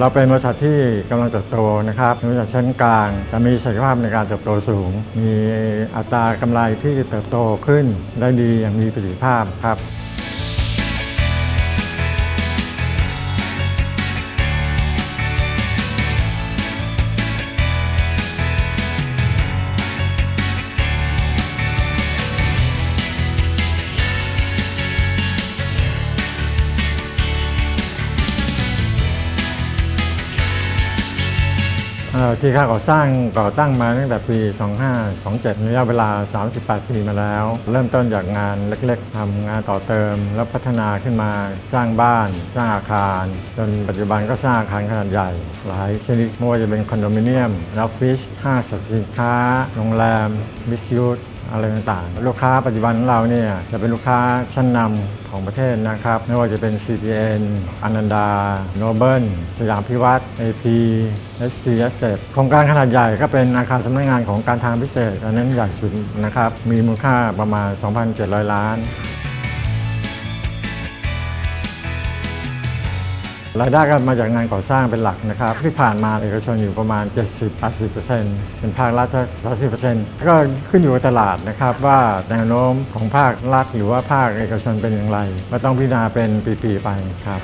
เราเป็นบริษัทที่กำลังเติบโตนะครับบริษัทชั้นกลางแต่มีศักยภาพในการเติบโตสูง มีอัตรากำไรที่เติบโตขึ้นได้ดีอย่างมีประสิทธิภาพครับ ที่ค่าก่อสร้างก่อตั้งมาตั้งแต่ปี 2527ระยะเวลา 38 ปีมาแล้ว เริ่มต้นจากงานเล็กๆทำงานต่อเติม แล้วพัฒนาขึ้นมาสร้างบ้าน สร้างอาคาร จนปัจจุบันก็สร้างอาคารขนาดใหญ่ หลายชนิดไม่ว่าจะเป็นคอนโดมิเนียมออฟฟิศห้างสรรพสินค้าโรงแรมมิสยูท อะไรต่างๆ ลูกค้าปัจจุบันของเราเนี่ยจะเป็นลูกค้าชั้นนำของประเทศนะครับ ไม่ว่าจะเป็น CTN อนันดา โนเบิลสยามพิวัตร AP ST s t โครงการขนาดใหญ่ก็เป็นอาคารสำนักงานของการทางพิเศษ อันนั้นใหญ่สุดนะครับ มีมูลค่าประมาณ 2,700 ล้าน รายได้ก็มาจากงานก่อสร้างเป็นหลักนะครับ ที่ผ่านมาเอกชนอยู่ประมาณ 70-80%เป็นภาครัฐ30%ก็ขึ้นอยู่กับตลาดนะครับ ว่าแนวโน้มของภาครัฐหรือว่าภาคเอกชนเป็นอย่างไรก็ต้องพิจารณาเป็นปีๆไปครับ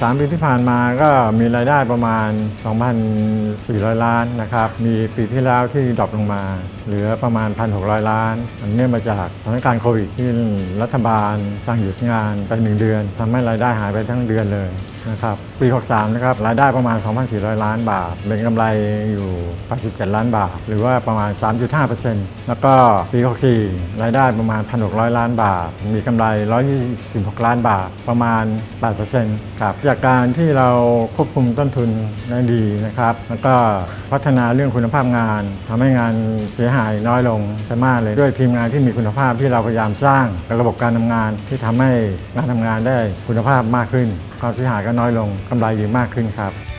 สามปีที่ผ่านมาก็มีรายได้ประมาณ 2,400 ล้านนะครับ มีปีที่แล้วที่ดรอปลงมาเหลือประมาณ 1,600 ล้าน อันเนื่องมาจากสถานการณ์โควิดที่รัฐบาลสั่งหยุดงานไปหนึ่งเดือนทำให้รายได้หายไปทั้งเดือนเลยนะครับปี 63 นะครับรายได้ประมาณ 2,400 ล้านบาท เป็นกำไรอยู่ 87 ล้านบาท หรือว่าประมาณ 3.5%แล้วก็ปี 64 รายได้ประมาณ 1,600 ล้านบาท มีกำไร 126 ล้านบาทประมาณ 8%ครับจากการที่เราควบคุมต้นทุนได้ดีนะครับ แล้วก็พัฒนาเรื่องคุณภาพงานทำให้งานเสียหายน้อยลงไปมากเลยด้วยทีมงานที่มีคุณภาพที่เราพยายามสร้างและระบบการทำงานที่ทำให้งานทำงานได้คุณภาพมากขึ้น ความเสียหายก็น้อยลงกำไรดีมากขึ้นครับ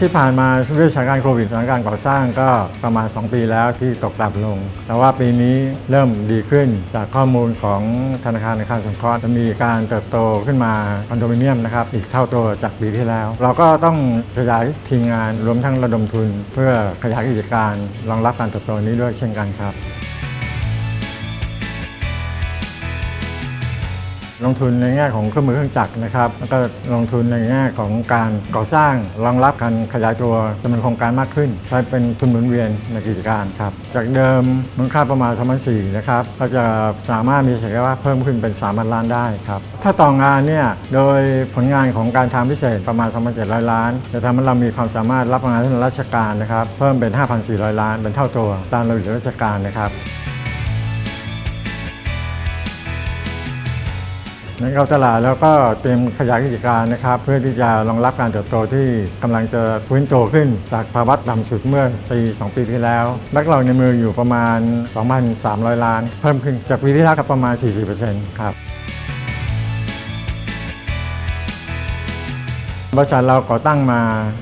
ที่ผ่านมาด้วยสถานการณ์โควิดสถานการณ์ก่อสร้างก็ประมาณ 2 ปีแล้วที่ตกต่ำลง แต่ว่าปีนี้เริ่มดีขึ้นจากข้อมูลของธนาคารอาคารสงเคราะห์จะมีการเติบโตขึ้นมาคอนโดมิเนียมนะครับอีกเท่าตัวจากปีที่แล้ว เราก็ต้องขยายทีมงานรวมทั้งระดมทุน เพื่อขยายกิจการรองรับการเติบโตนี้ด้วยเช่นกันครับ ลงทุนในแง่ของเครื่องมือเครื่องจักรนะครับ แล้วก็ลงทุนในแง่ของการก่อสร้างรองรับการขยายตัวจำนวนโครงการมากขึ้น ใช้เป็นทุนหมุนเวียนในกิจการครับจากเดิมมูลค่าประมาณ2004นะครับก็จะสามารถมีศักยภาพเพิ่มขึ้นเป็น3,000ล้านได้ครับถ้าต่องานเนี่ยโดยผลงานของการทางพิเศษประมาณ2,700 ล้าน จะทำให้เรามีความสามารถรับงานทางราชการนะครับเพิ่มเป็น 5,400 ล้าน เป็นเท่าตัวตามระเบียบราชการนะครับ ในเข้าตลาดแล้วก็เตรียมขยายกิจการนะครับ เพื่อที่จะรองรับการเติบโตที่กำลังจะฟื้นตัวขึ้น จากภาวะต่ำสุดเมื่อปี 2 ปีที่แล้วแบ็กเราในมืออยู่ประมาณ 2,300 ล้าน เพิ่มขึ้นจากปีที่แล้วกับประมาณ 40%ครับ บริษัทเราก่อตั้งมา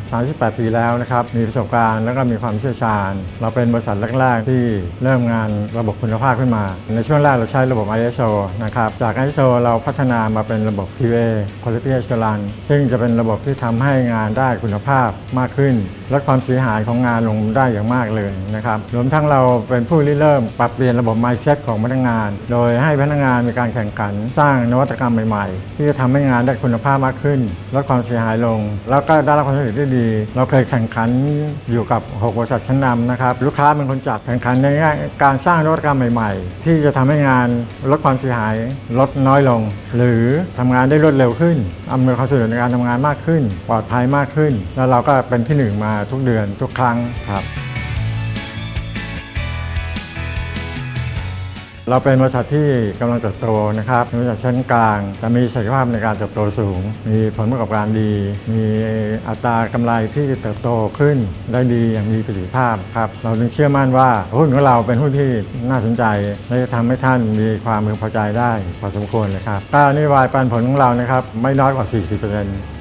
38 ปีแล้วนะครับ มีประสบการณ์แล้วก็มีความเชี่ยวชาญ เราเป็นบริษัทแรก ๆ ที่เริ่มงานระบบคุณภาพขึ้นมา ในช่วงแรกเราใช้ระบบ ISO นะครับ จาก ISO เราพัฒนามาเป็นระบบ QA Quality Assurance ซึ่งจะเป็นระบบที่ทำให้งานได้คุณภาพมากขึ้น ลดความเสียหายของงานลงได้อย่างมากเลยนะครับรวมทั้งเราเป็นผู้ริเริ่มปรับเปลี่ยนระบบ mindset ของพนักงาน โดยให้พนักงานมีการแข่งขัน สร้างนวัตกรรมใหม่ๆ ที่จะทำให้งานได้คุณภาพมากขึ้นลดความเสียหายลง แล้วก็ได้รับความสำเร็จได้ดี เราเคยแข่งขันอยู่กับ 6 บริษัทชั้นนำนะครับลูกค้าเป็นคนจัดแข่งขันในการสร้างนวัตกรรมใหม่ ๆ ที่จะทำให้งานลดความเสียหายลดน้อยลง หรือทำงานได้รวดเร็วขึ้นอำนวยความสะดวกในการทำงานมากขึ้น ปลอดภัยมากขึ้น แล้วเราก็เป็นที่หนึ่งมาทุกเดือนทุกครั้งครับ เราเป็นบริษัทที่กำลังเติบโตนะครับเป็นบริษัทชั้นกลางแต่มีศักยภาพในการเติบโตสูง มีผลประกอบการดี มีอัตรากำไรที่เติบโตขึ้นได้ดีอย่างมีประสิทธิภาพครับเราจึงเชื่อมั่นว่าหุ้นของเราเป็นหุ้นที่น่าสนใจและจะทำให้ท่านมีความพึงพอใจได้พอสมควรเลยครับก็นโยบายปันผลของเรานะครับไม่น้อยกว่า 40%